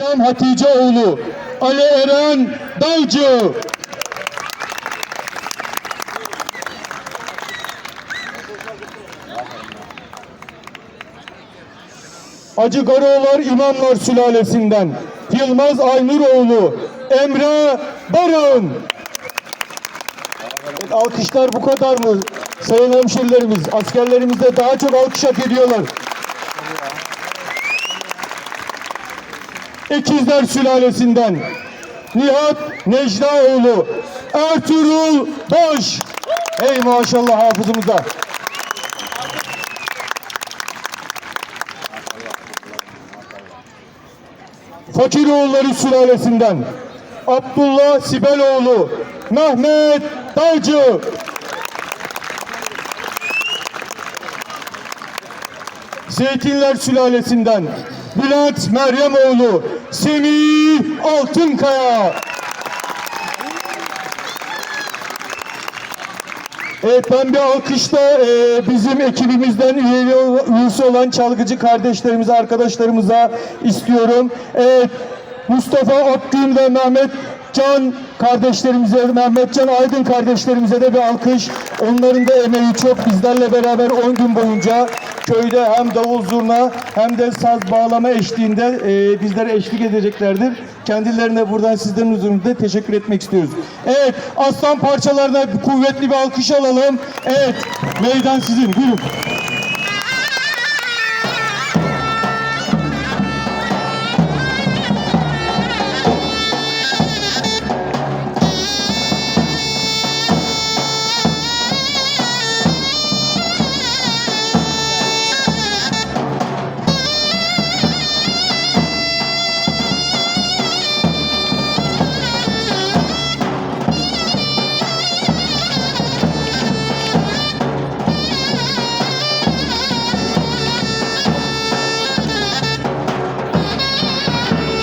Dem Haticeoğlu, Ali Eren Dalcı. Acı Garoğlar İmamlar sülalesinden Yılmaz Aynuroğlu, Emre Barın. Evet, alkışlar bu kadar mı? Sayın hemşerilerimiz, askerlerimiz de daha çok alkış hak ediyorlar. İkizler sülalesinden Nihat Necdaoğlu, Ertuğrul Boş. Hey maşallah hafızımıza. Fakiroğulları sülalesinden Abdullah Sibeloğlu, Mehmet Dalcı. Zeytinler sülalesinden Bülent Meryemoğlu, Semih Altınkaya. Evet ben bir alkışla e, bizim ekibimizden üyeli, üyesi olan çalgıcı kardeşlerimize, arkadaşlarımıza istiyorum. Evet Mustafa Akgün ve Mehmet Can kardeşlerimize, Mehmet Can Aydın kardeşlerimize de bir alkış. Onların da emeği çok bizlerle beraber 10 gün boyunca köyde hem davul zurna hem de saz bağlama eşliğinde e, bizlere eşlik edeceklerdir. Kendilerine buradan sizlerin huzurunda teşekkür etmek istiyoruz. Evet, aslan parçalarına kuvvetli bir alkış alalım. Evet, meydan sizin. Buyurun.